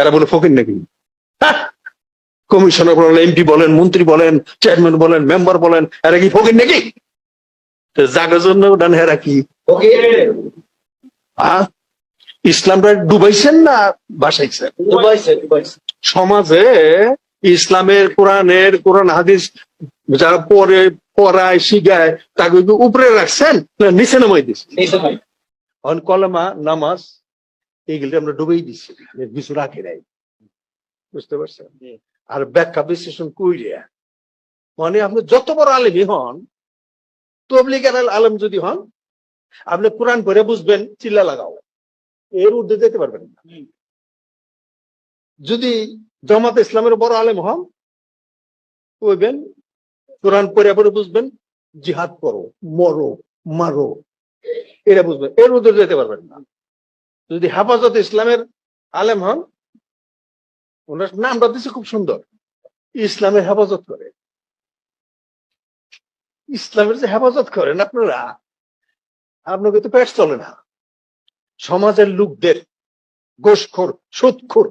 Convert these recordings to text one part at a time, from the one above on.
এরা বলে ফকির নাকি? কমিশনার বলেন এমপি বলেন মন্ত্রী বলেন চেয়ারম্যান বলেন মেম্বার বলেন এরা কি ফকির নাকি? জাগার জন্য উঠান এরা কি? ইসলামটা ডুবাইছেন না বাসাইছেন? সমাজে ইসলামের কোরআনের কোরআন হাদিস যারা পরে পড়ায় শিখায় তাকে উপরে রাখছেন? না নিচে নামাই দিচ্ছেন। কলমা নামাজ এইগুলি আমরা ডুবেই দিচ্ছি এর কিছু রাখি নাই। বুঝতে পারছেন? আর ব্যাখ্যা বিশ্লেষণ কইরিয়া মানে আপনি যত বড় আলেমই হন তবলিগের আলেম যদি হন আপনি কোরআন পড়ে বুঝবেন চিল্লা লাগাও। এর ঊর্ধ্বে যেতে পারবেন না। যদি জামাত ইসলামের বড় আলেম হন কইবেন কোরআন পড়ে পড়ে বুঝবেন জিহাদ করো মরো মারো এটা বুঝবেন। এর ঊর্ধ্বে যেতে পারবেন না। যদি হেফাজত ইসলামের আলেম হন, ওনার নামটা দিচ্ছে খুব সুন্দর। ইসলামের হেফাজত করে। ইসলামের যে হেফাজত করেন আপনারা, আপনাকে তো পেট চলে না। সমাজের লোকদের গোসখোর সুদখোর,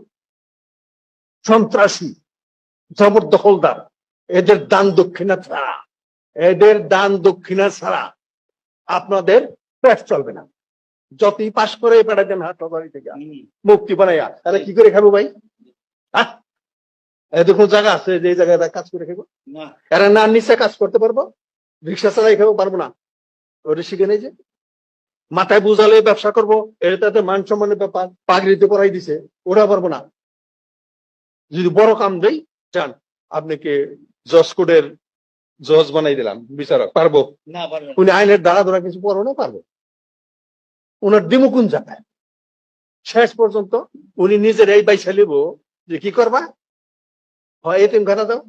সন্ত্রাসী, জবরদখলদার, এদের দান দক্ষিণা ছাড়া, এদের দান দক্ষিণা ছাড়া আপনাদের পেট চলবে না। যতই পাশ করে পেটাতেন হাসপাতাল থেকে মুক্তি বানাইয়া। তাহলে কি করে খাব ভাই? হ্যাঁ কোন জায়গা আছে যে জায়গায় কাজ করে খাব। না। এরা না নিচে কাজ করতে পারব রিক্সা চালাই খাব পারব না। ওটা শিখে নেই যে। মাথায় বুঝালে ব্যবসা করব এটা তাতে মান সম্মানের ব্যাপার পাগড়িতে পড়াই দিছে ওরা পারব না। যদি বড় কাম দেই যান আপনাকে জজ কোডের জজ বানাই দিলাম বিচারক পারব না। উনি আইনের দ্বারা ধরা কিছু পড়ো না পারব। ওনার দিমুকুন জায়গায়? শেষ পর্যন্ত উনি নিজের এই বাইসা লিব যে কি করবা? হয় এতিম খানা দাও।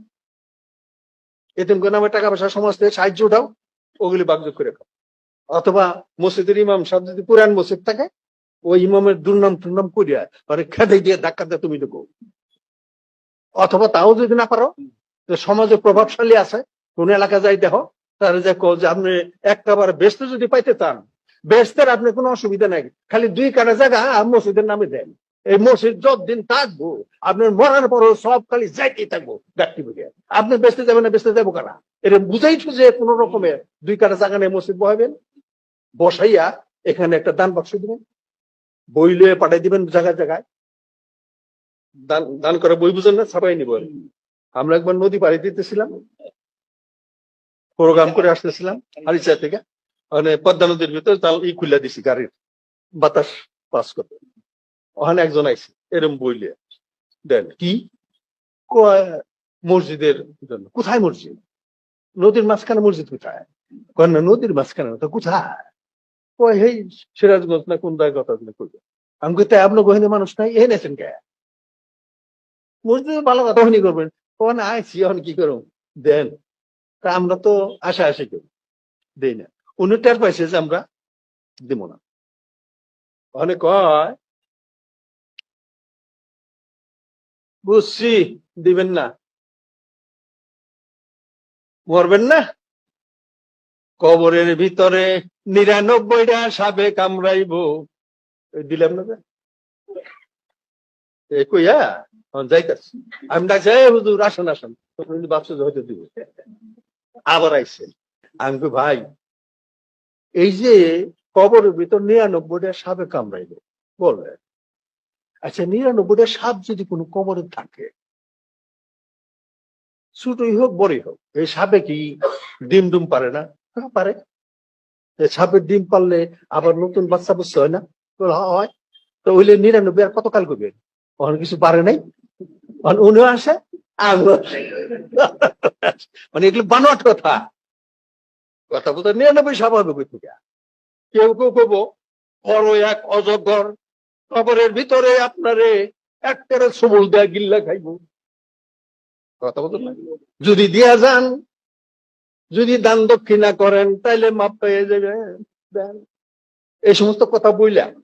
এতিম নামে টাকা পয়সা সমাজ থেকে সাহায্য দাও, ওগুলি বাগযোগ করে খাও। অথবা মসজিদের ইমাম সাহেব যদি পুরান মসজিদ থাকে, ওই ইমামের দুর্নাম টুর্নাম করিয়া মানে খেতে দিয়ে ধাক্কা দিয়ে তুমি ঢুকো। অথবা তাও যদি না পারো সমাজে প্রভাবশালী আছে, কোন এলাকা যাই দেখো, তারা যে আপনি একটাবার বেস্ট যদি পাইতে চান বেস্টের আপনি কোনো অসুবিধা নাই। খালি দুই কাটা জায়গা মসজিদের নামে দেন। এই মসজিদ যতদিন থাকব, আপনার মরার পরও সব খালি যাইতেই থাকব গাড়ি বুঝে। আপনি বেচতে যাবেন না বেচতে যাব কারা? এটা বুঝাইছো যে কোন রকমের দুই কাটা জায়গা নিয়ে মসজিদ বহাবেন বসাইয়া এখানে একটা দান বাক্স দিবেন। বই লয়ে পাঠাই দিবেন জায়গায় জায়গায়। দান দান করে বই বুঝেন না, ছাপাই নিব আমরা একবার নদী পাড়ি দিতেছিলাম, প্রোগ্রাম করে আসতেছিলাম, হারিচা থেকে। মানে পদ্মা নদীর ভিতরে তাল ই খুলে দিছি গাড়ির। বাতাস পাস করতে। ওখানে একজন আইছে, এরম বইলে। দেন, কি? মসজিদের জন্য। কোথায় মসজিদ? নদীর মাঝখানে মসজিদ কোথায়? না, নদীর মাঝখানে কোথায়? কয়, হেই, সিরাজগঞ্জ না কোন জায়গায় কথা কইবে? আমি কই তাই আপনার গহিনী মানুষ নাই এ নেছেন কে? মসজিদ ভালো কথা হনি করবেন। কন আইসি এখন কি করুন দেন, তা আমরা তো আশা আশি করি। দেই না। উনি টের যে আমরা দিব না। অনেক কয়? বুঝছি, দিবেন না। মরবেন না? কবরের ভিতরে নিরানব্বইটা সাবে কামড়াইব দিলাম না কইয়া এখন যাইতাছি। আমি ডাকছি, "এই হুজুর, আসেন আসেন। ভাবছে হয়তো দিব। আবার আইসে আমি ভাই এই যে কবরের ভিতর নিরানব্বইটা সাপে কামড়াইবে বলবে আচ্ছা নিরানব্বইটা সাপ যদি কোনো কবরে থাকে ছোটই হোক বড়ই হোক এই সাপে কি ডিম ডুম পারে না? হ্যাঁ, পারে। সাপের ডিম পারলে আবার নতুন বাচ্চা বুঝতে হয় না? "হ্যাঁ, তো ওইলে নিরানব্বই আর কতকাল করবে? ওখানে কিছু পারে নাই? উনিও আসে আমিও মানে এগুলো বানোয়াট কথা। কথা বলতে নিরানব্বই স্বাভাবিক থেকে? কেউ কেউ কব বড় এক অজগর কবরের ভিতরে আপনারে একটারে সবল দেয়া গিল্লা খাইব। কথা বলতে না? যদি দিয়া যান যদি দান দক্ষিণা করেন তাইলে মাপ পেয়ে যাবে। দেন। এই সমস্ত কথা বইলাম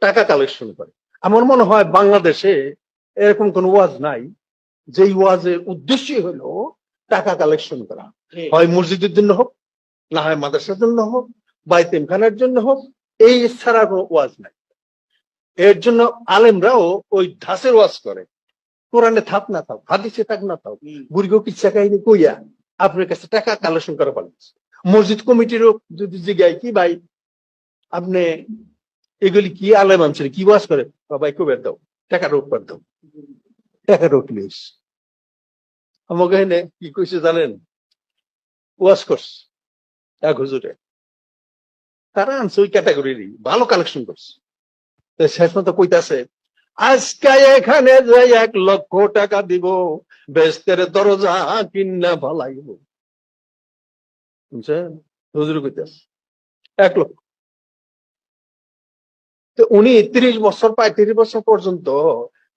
টাকা কালেকশন করে। আমার মনে হয় বাংলাদেশে এরকম কোন ওয়াজ নাই যেই ওয়াজের উদ্দেশ্যই হলো টাকা কালেকশন করা। হয় মসজিদের জন্য হোক না হয় মাদ্রাসার জন্য হোক বা খানার জন্য হোক এই ছাড়া কোনো ওয়াজ নাই। এর জন্য আলেমরাও ওই ধাসের ওয়াজ করে। কোরআনে থাক না থাক হাদিসে থাক না থাক বুড়িগো কিচ্ছা কাহিনী কইয়া আপনার কাছে টাকা কালেকশন করা পারেন মসজিদ কমিটিরও যদি জিগায় কি ভাই আপনি এগুলি কি আলেম আনছেন কি ওয়াজ করে? বাবাই কবে দাও টাকা রোগ করে দাও। টাকা রোগ প্লিজ আমাকে কি কইছে জানেন? ওয়াজ করছে। এক হুজুরে। তারা আনছে ওই ক্যাটাগরিরই ভালো কালেকশন করছে। তো শেষ মতো কইতাছে, আজকে এখানে যে এক লক্ষ টাকা দিব, বেস্তের দরজা কিনা ভালাইব। বুঝছেন? হুজুর কইতাছে, এক লক্ষ। তো উনি তিরিশ বছর, পঁয়ত্রিশ বছর পর্যন্ত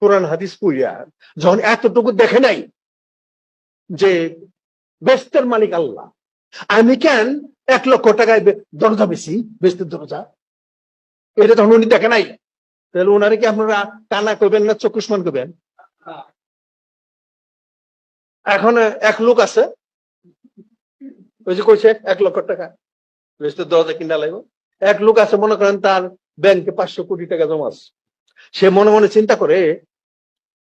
কোরআন, হাদিস পড়িয়া যখন এতটুকু দেখে নাই যে বেস্তের মালিক আল্লাহ, আমি কেন এক লক্ষ টাকায় দরজা বেশি বেস্তের দরজা। এটা তখন উনি দেখে নাই। তাহলে ওনারে কি আপনারা কানা করবেন না চকুষ্মান করবেন? এখন এক লোক আছে। ওই যে কইছে, এক লক্ষ টাকা। বেস্তের দরজা কিনা লাগবে। এক লোক আছে, মনে করেন তার ব্যাংকে পাঁচশো কোটি টাকা জমা আছে। সে মনে মনে চিন্তা করে,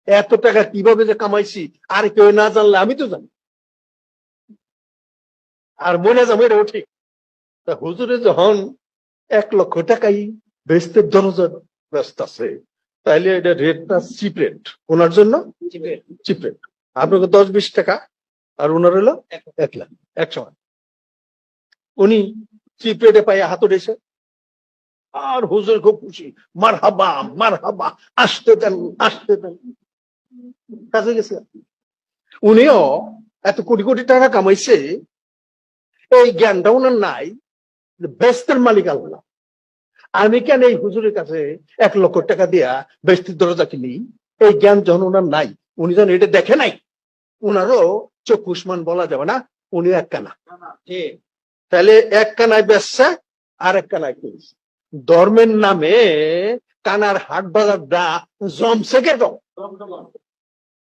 এত টাকা কীভাবে যে কামাইছি, আর কেউ না জানলে আমি তো জানি। আর মনে যাব এটাও ঠিক তা হুজুরে যখন এক লক্ষ টাকাই বেচতে দরজা ব্যস্ত আছে তাহলে এটা রেটটা চিপ রেট? ওনার জন্য? Cheap rate. আপনাকে দশ বিশ টাকা আর ওনার হলো এক লাখ। এক সময় উনি চিপ রেটে পাইয়া হাত উঠেছে আর হুজুর খুব খুশি মার হাবা মার হাবা আসতে দেন আসতে দেন। কাজে গেছে। উনিও এত কোটি কোটি টাকা কামাইছে এই জ্ঞানটা ওনার নাই। বেস্তের মালিক আল্লাহ। আমি কেন এই হুজুরের কাছে এক লক্ষ টাকা দিয়া বেস্তির দরজা কিনি? এই জ্ঞান যখন ওনার নাই, উনি যেন এটা দেখে নাই, উনারও চক্ষুষ্মান বলা যাবে না, উনি এক কানা। তাহলে এক কানায় বেচছে, আর এক কানায় কিনছে। ধর্মের নামে কানার হাট বাজারটা জমছে কেন?